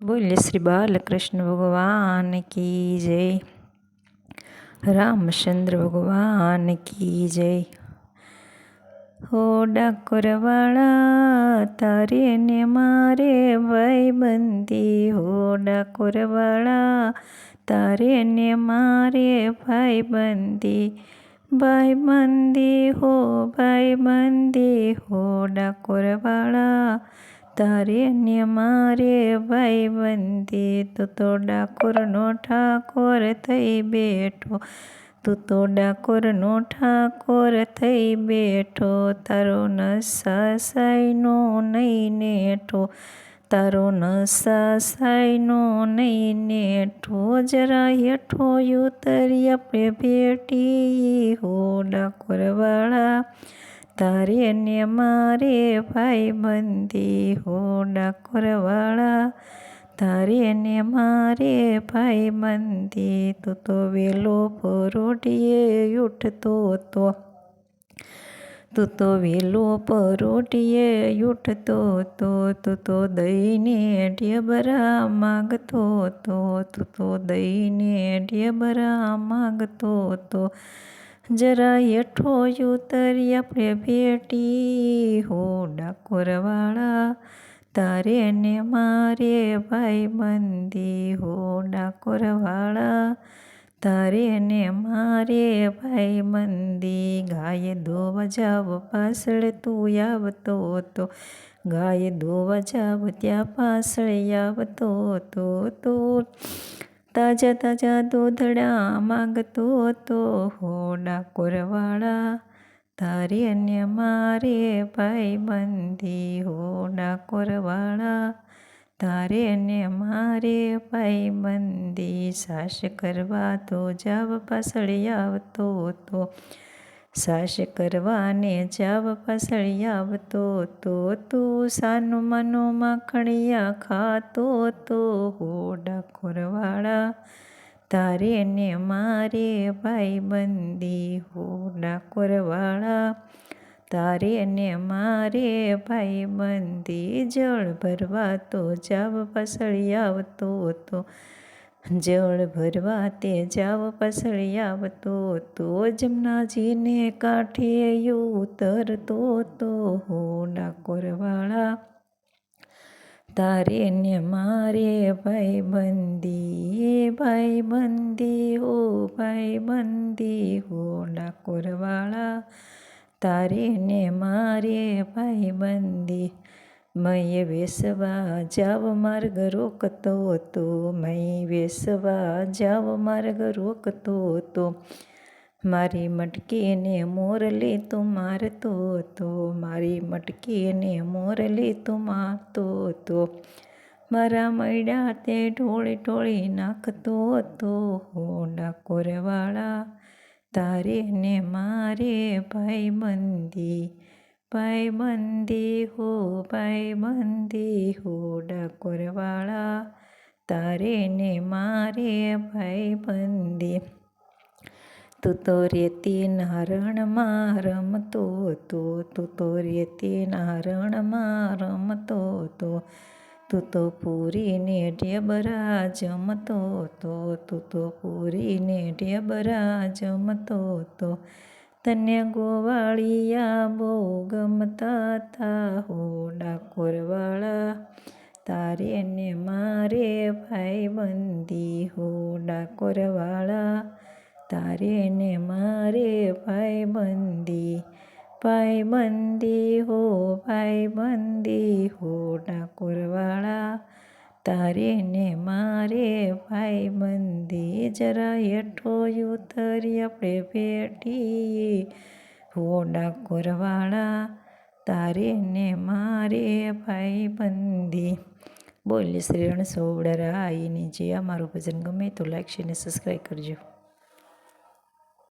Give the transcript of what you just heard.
બોલ્ય શ્રી બાલકૃષ્ણ ભગવાન કી જય રામચંદ્ર ભગવાન કી જય હો ડાકોરવાળા તારે ને મારે ભાઈ બંદી હો ડાકોરવાળા તારે ને મારે ભાઈ બંદી ભાઈ બંદી હો ભાઈ બંદી હો ડાકોરવાળા તારે ને મારે ભાઈ બંદી તું તો ડાકોરનો ઠાકોર થઈ બેઠો. તું તો ડાકોરનો ઠાકોર થઈ બેઠો. તારો નસા સાઈનો નહીં નેઠો. તારો નસા સાઈનો નહીં નેઠો. જરા હેઠો ઉતરી આપણે ભેટી હો ડાકોરવાળા. તારે અન્ય મારે ભાઈ બંદી હો ડાકોરવાળા તારે અને મારે ભાઈ બંદી તું તો વેલો પરોટીએ ઉઠતો તો. તું તો વેલો પરોટીએ ઉઠતો તો, તું તો દઈને ઢેબરા માગતો તો. તું તો દઈને ઢેબરા માગતો તો. જરા હેઠો ઉતરી આપણે ભેટી હો ડાકોરવાળા. તારે ને મારે ભાઈ બંદી હો ડાકોરવાળા. તારે ને મારે ભાઈ બંદી ગાય ધોવા જાવ પાછળ તું આવતો તો. ગાય ધોવા જાવ ત્યાં પાછળ આવતો તો તું. તાજા તાજા દૂધડા માગતો તો હો ડાકોરવાળા તારે અન્ય મારે ભાઈ બંધી. હો ડાકોરવાળા તારે અન્ય મારે ભાઈ બંદી સાસ કરવા તો જાવ પાછળ આવતો તો સાસ કરવાને જાવ પાછળ આવતો તો તું, સાનું મનો માખણિયા ખાતો તો હો ડાકોરવાળા તારે ને મારે ભાઈ બંદી હો ડાકોરવાળા તારે ને મારે ભાઈ બંદી જળ ભરવા તો જાવ પાછળ આવતો તો જળ ભરવા તે જાવ પાછળ આવતો તો જમનાજીને કાંઠે ઉતરતો તો હો ડાકોરવાળા. તારે ને મારે ભાઈ બંદી ભાઈ બંદી હો ભાઈ બંદી હો ડાકોરવાળા. તારે ને મારે ભાઈ બંદી મય વેસવા જાવ માર્ગ રોકતો હતો મય વેસવા જાવ માર્ગ રોકતો હતો મારી મટકીને મોરલી તું મારતો હતો મારી મટકીને મોરલી તું મારતો હતો મારા મૈડા તે ઢોળી ઢોળી નાખતો હતો હો ડાકોરવાળા તારે ને મારે ભાઈ બંદી ભાઈ બંદી હો ભાઈ બંદી હો ડાકોરવાળા તારે ને મારે ભાઈ બંદી તું તો રેતી નારણમાં રમતો હતો તું તો રેતી નારણમાં રમતો હતો તું તો પૂરીને ઢેબરા જમતો હતો તું તો પૂરીને ઢેબરા જમતો હતો તને ગોવાળિયા બહુ ગમતા તા હો ડાકોરવાળા તારે ને મારે ભાઈ બંદી હો ડાકોરવાળા તારે ને મારે ભાઈ બંદી ભાઈ બંદી હો ભાઈ બંદી હો ડાકોરવાળા તારે ને મારે ભાઈ બંદી જરા હેઠો ઉતરી આપણે ભેટીએ હો ડાકોરવાળા તારે ને મારે ભાઈ બંદી બોલી શ્રી રણસોવડા રાયની જે અમારું ભજન ગમે તો લાઈક શેર ને સબસ્ક્રાઈબ કરજો.